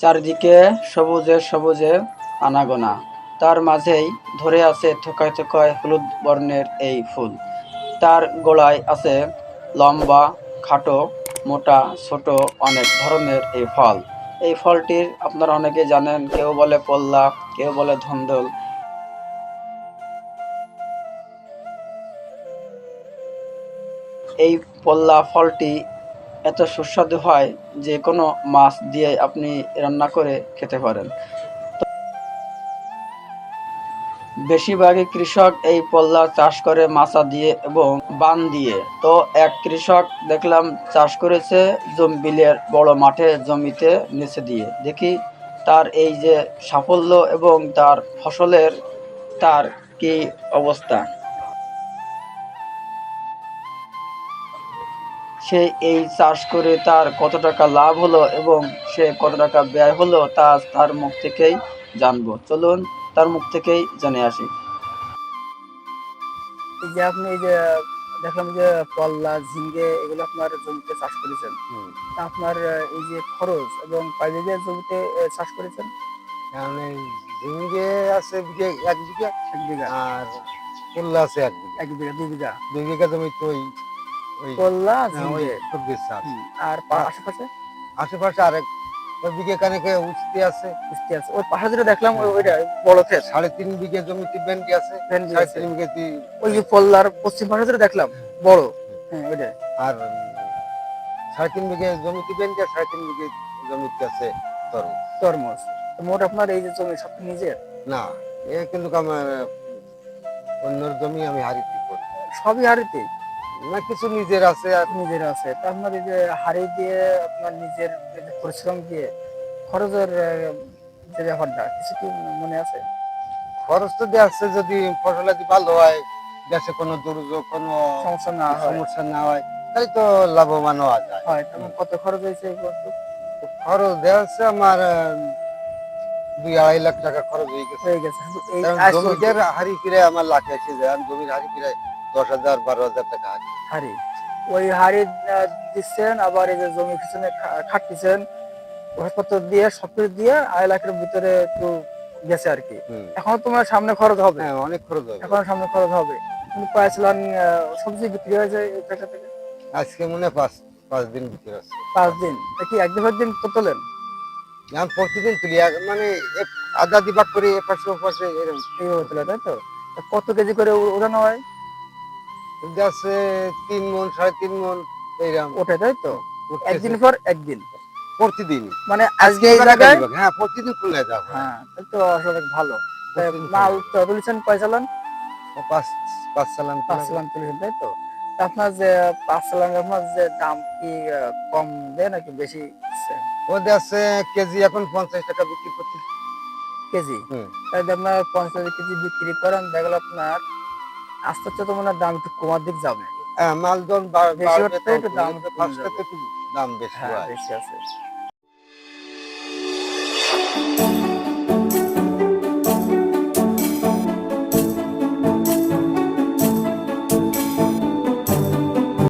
চারিদিকে সবুজে সবুজে আনাগোনা। তার মাঝেই ধরে আছে থোকায় থোকায় হলুদ বর্ণের এই ফুল। তার গোড়ায় আছে লম্বা, খাটো, মোটা, ছোট অনেক ধরনের এই ফল। এই ফলটির আপনারা অনেকে জানেন, কেউ বলে পল্লা, কেউ বলে ধন্দল। এই পল্লা ফলটি এত সুস্বাদু হয় যে কোনো মাছ দিয়ে আপনি রান্না করে খেতে পারেন। বেশিরভাগই কৃষক এই পল্লা চাষ করে মাছা দিয়ে এবং বান দিয়ে। তো এক কৃষক দেখলাম চাষ করেছে জমি বিলের বড় মাঠে জমিতে নিচে দিয়ে। দেখি তার এই যে সাফল্য এবং তার ফসলের তার কি অবস্থা। সে এই চাষ করে তার কত টাকা লাভ হলো এবং সে কত টাকা ব্যয় হলো তা তার মুখ থেকেই জানব। চলুন তার মুখ থেকেই জেনে আসি। এই যে আপনি এই যে দেখলাম যে পল্লা ঝিঙ্গে এগুলো আপনার জমিতে চাষ করেছেন। তা আপনার এই যে খরচ এবং কয় বিঘে জমিতে চাষ করেছেন? মানে ঝিঙ্গে আছে বিঘে এক বিঘা। এক বিঘা। আর কুল্লা আছে এক বিঘা। এক বিঘা দুই বিঘা। দুই বিঘা জমি তো হ্যাঁ, সবজির চাষ আর আশেপাশে? আশেপাশে আরেক বিঘে কানেকে আছে আছে ওই পাশে যেটা দেখলাম ওইটা বড় ক্ষেত। সাড়ে তিন বিঘে জমিতে ভেন্ডি আছে? সাড়ে আছে। তিন বিঘে ওই যে পল্লার পশ্চিম পাশে যেটা দেখলাম বড়। হ্যাঁ ওইটা। আর সাড়ে তিন বিঘে জমিতে ভেন্ডি আর সাড়ে তিন বিঘে জমিতে আছে? তরমুজ। মোট আপনার এই যে জমি সব নিজের? না এ কিন্তু আমার অন্যর জমি আমি হারিতে করি। সবই হারিতে? না কিছু নিজের আছে আর নিজের আছে। তা আপনার এই যে হাড়ি দিয়ে আপনার নিজের পরিশ্রম দিয়ে খরচের যে ব্যাপারটা কিছু কি মনে আছে? খরচ তো আছে যদি ফসলাদি ভালো হয় দেশে কোনো দুর্যোগ কোনো সমস্যা না সমস্যা না হয় তাহলে তো লাভবান হওয়া যায়। হয় তেমন কত খরচ হয়েছে খরচ দেওয়া আছে আমার দুই আড়াই লাখ টাকা খরচ হয়ে গেছে। হয়ে গেছে। জমিটার হারি ফিরে আমার লাখ এসে যায় জমির হারি ফিরে দশ হাজার বারো হাজার টাকা। হাড়ি। ওই হাড়ি দিচ্ছেন আবার এই যে জমি পিছনে খাটতেছেন ওষুধপত্র দিয়ে সবকিছু দিয়ে আড়াই লাখের ভিতরে একটু গেছে আর কি। এখনও তোমার সামনে খরচ হবে। হ্যাঁ অনেক খরচ হবে। এখনও সামনে খরচ হবে। কিন্তু পাইছিলাম সবজি বিক্রি হয়ে যায় এই টাকা থেকে। আজকে মনে পাঁচ পাঁচ দিন ভিতরে আছে পাঁচ দিন। কি এক দিন দিন তো তোলেন? আমি প্রতিদিন তুলি মানে এক- আধা দিবাক করে এপাশে ওপাশে এরকম এইভাবে তোলে তাই তো? কত কেজি করে উড়ানো হয়? আছে তিন মন সাড়ে তিন মন এইরকম। ওঠে তাই তো? একদিন পর একদিন। প্রতিদিন। মানে আজকে এই জায়গায় হ্যাঁ প্রতিদিন খুলে যাব। হ্যাঁ তো আসলে ভালো। মাল তো তুলেছেন কয় চালান? পাঁচ পাঁচ চালান পাঁচ চালান তুলেছেন তাই তো? আপনার যে পাঁচ চালান আপনার যে দাম কি কম দেয় নাকি বেশি ওদের আছে কেজি এখন পঞ্চাশ টাকা বিক্রি করছে। কেজি। তাই আপনার পঞ্চাশ কেজি বিক্রি করেন দেখলে আপনার আস্তে আস্তে তো মনে হয় দাম একটু কমার দিক যাবে হ্যাঁ মালদন বা- বেশি দাম দাম হ্যাঁ বেশি আছে।